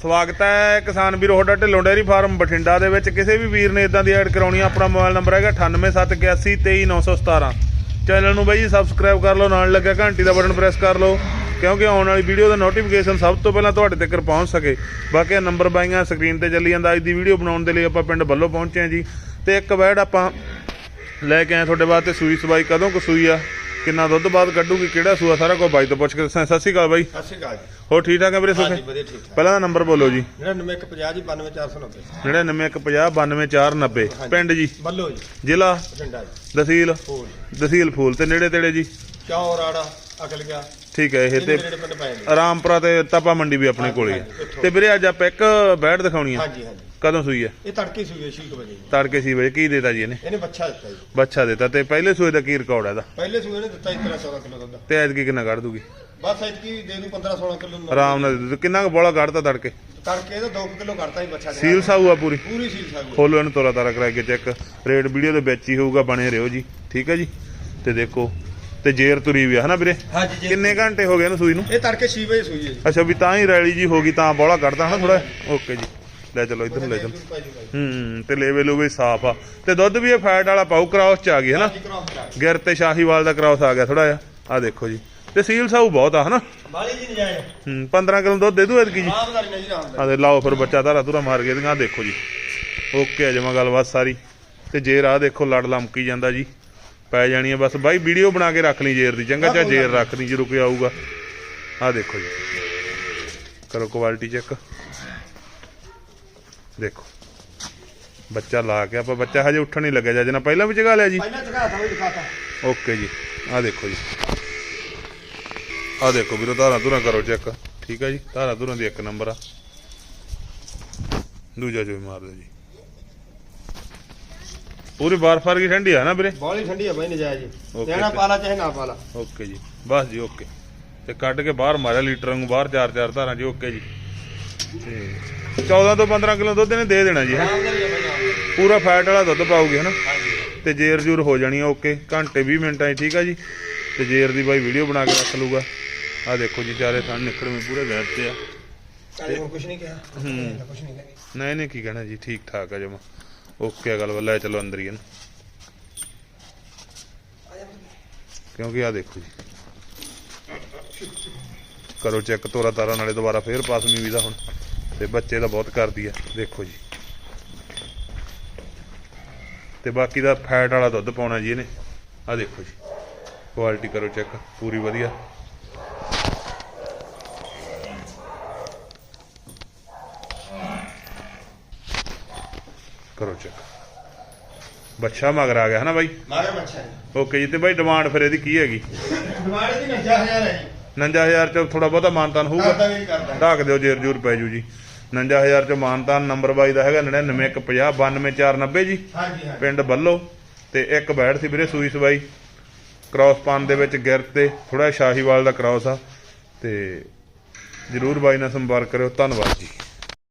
ਸਵਾਗਤ ਹੈ ਕਿਸਾਨ ਵੀਰੋ, ਤੁਹਾਡਾ ਢਿੱਲੋਂ ਡੇਅਰੀ ਫਾਰਮ ਬਠਿੰਡਾ ਦੇ ਵਿੱਚ। ਕਿਸੇ ਵੀ ਵੀਰ ਨੇ ਇਦਾਂ ਦੀ ਐਡ ਕਰਾਉਣੀ ਆ, ਆਪਣਾ ਮੋਬਾਈਲ ਨੰਬਰ ਹੈਗਾ 9871823917 ਚੈਨਲ ਨੂੰ ਬਾਈ ਜੀ ਸਬਸਕ੍ਰਾਈਬ ਕਰ ਲਓ, ਨਾਲ ਲੱਗਿਆ ਘੰਟੀ ਦਾ ਬਟਨ ਪ੍ਰੈਸ ਕਰ ਲਓ, ਕਿਉਂਕਿ ਆਉਣ ਵਾਲੀ ਵੀਡੀਓ ਦਾ ਨੋਟੀਫਿਕੇਸ਼ਨ ਸਭ ਤੋਂ ਪਹਿਲਾਂ ਤੁਹਾਡੇ ਤੱਕ ਪਹੁੰਚ ਸਕੇ। ਬਾਕੀ ਇਹ ਨੰਬਰ ਬਾਈਆਂ ਸਕਰੀਨ ਤੇ ਚੱਲੀ ਜਾਂਦਾ, ਅੱਜ ਦੀ ਵੀਡੀਓ ਬਣਾਉਣ ਦੇ ਲਈ ਆਪਾਂ ਪਿੰਡ ਬੱਲੋ ਪਹੁੰਚੇ ਹਾਂ ਜੀ। ਤੇ ਇੱਕ ਬੈਡ ਆਪਾਂ ਲੈ ਕੇ ਆਏ ਤੁਹਾਡੇ ਵਾਸਤੇ ਸੂਈ ਸਵਾਈ। ਕਦੋਂ ਕੁ ਸੂਈ ਆ? ਕਿੰਨਾ ਦੁੱਧ ਬਾਅਦ ਕੱਢੂਗੀ ਕਿਹੜਾ ਸੂਆ ਸਾਰਾ ਕੁਝ ਬਾਈ ਤੋਂ ਪੁੱਛ ਕੇ ਦੱਸਾਂ। ਸਤਿ ਸ਼੍ਰੀ ਅਕਾਲ ਬਾਈ। ਸਤਿ ਸ਼੍ਰੀ ਅਕਾਲ ਜੀ। ਹੋਰ ਠੀਕ ਠਾਕ ਹੈ ਵੀਰੇ ਹਾਂਜੀ ਸੁਖੇ ਵਧੀਆ ਠੀਕ ਠਾਕ। ਪਹਿਲਾਂ ਦਾ ਨੰਬਰ ਬੋਲੋ ਜੀ। 9150 ਜੀ 92490 9915092490 ਪਿੰਡ ਜੀ। ਬੱਲੋ ਜੀ। ਜ਼ਿਲ੍ਹਾ? ਬਠਿੰਡਾ ਜੀ। ਤਹਿਸੀਲ? ਫੂਲ। ਤਹਿਸੀਲ ਫੂਲ। ਤੇ ਨੇੜੇ ਤੇੜੇ ਜੀ? ਚੌਰ ਆੜਾ ਅਕਲ ਗਿਆ ਠੀਕ ਹੈ ਇਹ ਤੇ ਪਿੰਡ ਆਰਾਮਪੁਰਾ ਤੇ ਤਪਾ ਮੰਡੀ ਵੀ ਆਪਣੇ ਕੋਲੇ ਹੈ। ਤੇ ਵੀਰੇ ਅੱਜ ਆਪਾਂ ਇੱਕ ਬੈਠ ਦਿਖਾਉਣੀ ਆ। ਹਾਂਜੀ ਹਾਂਜੀ। ਕਦੋਂ ਸੂਈ ਹੈ ਇਹ ਤੜਕੇ ਸੂਏ 6 ਵਜੇ। ਤੜਕੇ ਸੀ ਵਜੇ ਕੀ ਦੇਤਾ ਜੀ ਇਹਨੇ? ਇਹਨੇ ਬੱਚਾ ਦਿੱਤਾ ਜੀ। ਬੱਚਾ ਦਿੱਤਾ ਤੇ ਪਹਿਲੇ ਸੂਏ ਦਾ ਕੀ ਰਿਕਾਰਡ ਹੈ ਇਹਦਾ? ਪਹਿਲੇ ਸੂਏ ਨੇ ਦਿੱਤਾ ਜੀ 13 14 ਕਿਲੋ ਦੁੱਧ। ਤੇ ਐਤਕੀ ਕਿੰਨਾ ਕੱਢ ਦੂਗੀ? ਬਸ ਐਤਕੀ ਦੇ ਦੂ 15 16 ਕਿਲੋ ਆਰਾਮ ਨਾਲ ਦੇ ਦੂ। ਕਿੰਨਾ ਕੁ ਬੋਲਾ ਕੱਢਤਾ ਤੜਕੇ? ਤੜਕੇ ਇਹਦਾ 2 ਕਿਲੋ ਕਰਤਾ ਜੀ ਬੱਚਾ ਦੇ ਸੀਲ ਸਾਊ ਆ ਪੂਰੀ? ਪੂਰੀ ਸੀਲ ਸਾਗੂ ਖੋਲੋ ਇਹਨੂੰ ਤੋਰਾ ਤਾਰਾ ਕਰਾ ਕੇ ਚੈੱਕ। ਰੇਟ ਵੀਡੀਓ ਦੇ ਵਿੱਚ ਹੀ ਹੋਊਗਾ ਬਣੇ ਰਹੋ ਜੀ। ਠੀਕ ਹੈ ਜੀ? ਤੇ ਦੇਖੋ ਤੇ ਜੇਰ ਤੁਰੀ ਵੀ ਆ ਹਨਾ ਵੀਰੇ? ਹਾਂਜੀ ਜੀ ਕਿੰਨੇ ਘੰਟੇ ਹੋ ਗਏ ਇਹਨੂੰ ਸੂਈ ਨੂੰ? ਇਹ ਤੜਕੇ 6 ਵਜੇ ਸੂਈ ਹੈ ਜੀ। ਅੱਛਾ ਵੀ ਤਾਂ ਹੀ ਰੈਲੀ ਜੀ ਹੋ ਗਈ ਤਾਂ ਬੋਲਾ ਕੱਢਦਾ ਹਨਾ ਥੋੜਾ ਓਕੇ ਜੀ। ਲੈ ਚਲੋ ਇੱਧਰ ਲੈ ਚਲੋ। ਹੂੰ ਤੇ ਲੇਵੇ ਲੂਵੇ ਸਾਫ਼ ਆ। ਤੇ ਦੁੱਧ ਵੀ ਇਹ ਫੈਟ ਵਾਲਾ ਪਾਉ ਕ੍ਰਾਸ ਚ ਆ ਗਈ ਹਨਾ? ਜੀ ਗਿਰ ਤੇ ਸ਼ਾਹੀਵਾਲ ਦਾ ਕ੍ਰਾਸ ਆ ਗਿਆ ਥੋੜਾ ਜਿਹਾ। ਆ ਦੇਖੋ ਜੀ। ਤੇ ਸੀਲ ਸਾਊ ਬਹੁਤ ਆ ਹਨਾ? ਬਾਲੀ ਜੀ ਨਜਾਇਜ਼ ਹੂੰ 15 ਕਿਲੋ ਦੁੱਧ ਦੇ ਦੂ ਐਤਕੀ ਜੀ? ਜੀ ਆ ਦੇ ਲਾਓ ਫਿਰ ਬੱਚਾ ਧਾਰਾ ਧੁਰਾ ਮਾਰ ਕੇ ਦੀਆਂ ਦੇਖੋ ਜੀ। ਓਕੇ ਆ ਜਮਾ ਗੱਲਬਾਤ ਸਾਰੀ। ਤੇ ਜੇਰ ਆ ਦੇਖੋ ਲੜ ਲਮਕੀ ਜਾਂਦਾ ਜੀ। ਪੈ ਜਾਣੀ ਆ ਬਸ ਬਾਈ ਵੀਡੀਓ ਬਣਾ ਕੇ ਰੱਖ ਲਈ ਜੇਰ ਦੀ ਚੰਗਾ ਚਾ ਜੇਰ ਰੱਖ ਲਈ ਜਦੋਂ ਕੋਈ ਆਊਗਾ। ਆ ਦੇਖੋ ਜੀ। ਕਰੋ ਕੁਆਲਿਟੀ ਚੈੱਕ ਦੇਖੋ। ਬੱਚਾ ਲਾ ਕੇ ਆਪਾਂ ਬੱਚਾ ਹਜੇ ਉੱਠਣ ਨਹੀਂ ਲੱਗਿਆ ਜਦ ਨਾ ਪਹਿਲਾਂ ਵੀ ਜਗਾ ਲਿਆ ਜੀ? ਪਹਿਲਾਂ ਚਗਾ ਤਾ ਵੀ ਦਿਖਾਤਾ। ਓਕੇ ਜੀ। ਆ ਦੇਖੋ ਜੀ। ਆ ਦੇਖੋ ਵੀਰੋ ਧਾਰਾਂ ਧੁਰਾਂ ਕਰੋ ਚੈੱਕ ਠੀਕ ਹੈ ਜੀ? ਧਾਰਾਂ ਧੁਰਾਂ ਦੀ ਇੱਕ ਨੰਬਰ ਆ। ਦੂਜਾ ਜੋ ਮਾਰ ਦਿਓ ਜੀ। ਪੂਰੀ ਬਾਰਫ ਵਰਗੀ ਠੰਡੀ ਆ ਨਾ ਵੀਰੇ? ਬਾਲੀ ਠੰਡੀ ਆ ਬਾਈ ਨਜਾਇਜ਼। ਤੇ- ਪਾਲਾ ਚਾਹੇ ਨਾ ਪਾਲਾ। ਓਕੇ ਜੀ ਬਸ ਜੀ ਓਕੇ। ਤੇ ਕੱਢ ਕੇ ਬਾਹਰ ਮਾਰਿਆ ਲੀਟਰ ਨੂੰ ਬਾਹਰ ਚਾਰ ਚਾਰ ਧਾਰਾਂ ਜੀ ਓਕੇ ਜੀ। ਤੇ 14 ਤੋਂ 15 ਕਿਲੋ ਦੁੱਧ ਇਹਨੇ ਦੇ ਦੇਣਾ ਜੀ ਹੈਂ। ਬਾਈ। ਪੂਰਾ ਫੈਟ ਵਾਲਾ ਦੁੱਧ ਪਾਉਗੀ ਹਨਾ? ਹਾਂਜੀ। ਤੇ ਜੇਰ ਜੂਰ ਹੋ ਜਾਣੀ ਆ ਓਕੇ। ਘੰਟੇ 20 ਮਿੰਟਾਂ 'ਚ ਠੀਕ ਆ ਜੀ? ਤੇ ਜੇਰ ਦੀ ਬਾਈ ਵੀਡੀਓ ਬਣਾ ਕੇ ਰੱਖ ਲੂਗਾ ਆ ਦੇਖੋ ਜੀ ਚਾਰੇ ਥਣ ਨਿਕਲਵੇਂ ਪੂਰੇ ਗੈਰ ਤੇ ਆ। ਕਾਲੇ ਹੁਣ ਕੁਝ ਨਹੀਂ ਕਿਹਾ? ਹੂੰ। ਕੁਝ ਨਹੀਂ ਕਿਹਾ। ਨਹੀਂ ਨਹੀਂ ਕੀ ਕਹਿਣਾ ਜੀ ਠੀਕ ਠਾਕ ਆ ਜਮਾ। ਓਕੇ ਆ ਗੱਲ ਵੱਲ ਲੈ ਚਲੋ ਅੰਦਰ ਹੀ ਇਹਨੂੰ। ਕਿਉਂਕਿ ਆ ਦੇਖੋ ਜੀ। ਕਰੋ ਚੈੱਕ, ਤੋਰਾ ਤਾਰਾ, ਨਾਲੇ ਦੁਬਾਰਾ ਫੇਰ ਪਾਸ ਵੀ ਦਾ ਹੁਣ। ਤੇ ਬੱਚੇ ਦਾ ਬਹੁਤ ਕਰਦੀ ਆ, ਦੇਖੋ ਜੀ। ਤੇ ਬਾਕੀ ਦਾ ਫੈਟ ਵਾਲਾ ਦੁੱਧ ਪਾਉਣਾ ਜੀ ਇਹਨੇ। ਆ ਦੇਖੋ ਜੀ। ਕੁਆਲਿਟੀ ਕਰੋ ਚੈੱਕ, ਪੂਰੀ ਵਧੀਆ। ਕਰੋ ਚੈੱਕ ਬੱਚਾ ਮਗਰ ਆ ਗਿਆ ਹਨਾ ਬਾਈ? ਮਾਰੇ ਬੱਚਾ ਓਕੇ ਜੀ ਤੇ ਬਾਈ ਡਿਮਾਂਡ ਫਿਰ ਇਹਦੀ ਕੀ ਹੈਗੀ? ਦਿਵਾਲੀ ਦੀ 90000 ਹੈ ਜੀ। 59000 ਚ ਥੋੜਾ ਬਹੁਤਾ ਮਾਨਤਾਨ ਹੋਊਗਾ। ਢਾਕ ਦਿਓ ਜੇਰ ਜੂਰ ਪੈ ਜੂ ਜੀ। 59000 ਚ ਮਾਨਤਾਨ ਨੰਬਰ ਬਾਈ ਦਾ ਹੈਗਾ 9950 92490 ਜੀ। ਹਾਂਜੀ ਪਿੰਡ ਬੱਲੋ। ਤੇ ਇੱਕ ਬੈੜ ਸੀ ਵੀਰੇ ਸੂਈ ਸਵਾਈ। ਕ੍ਰਾਸ ਪਾਨ ਦੇ ਵਿੱਚ ਗਿਰ ਤੇ ਥੋੜਾ ਸ਼ਾਹੀਵਾਲ ਦਾ ਕ੍ਰਾਸ ਆ। ਤੇ ਜਰੂਰ ਬਾਈ ਨਾਲ ਸੰਪਰਕ ਕਰਿਓ। ਧੰਨਵਾਦ ਜੀ।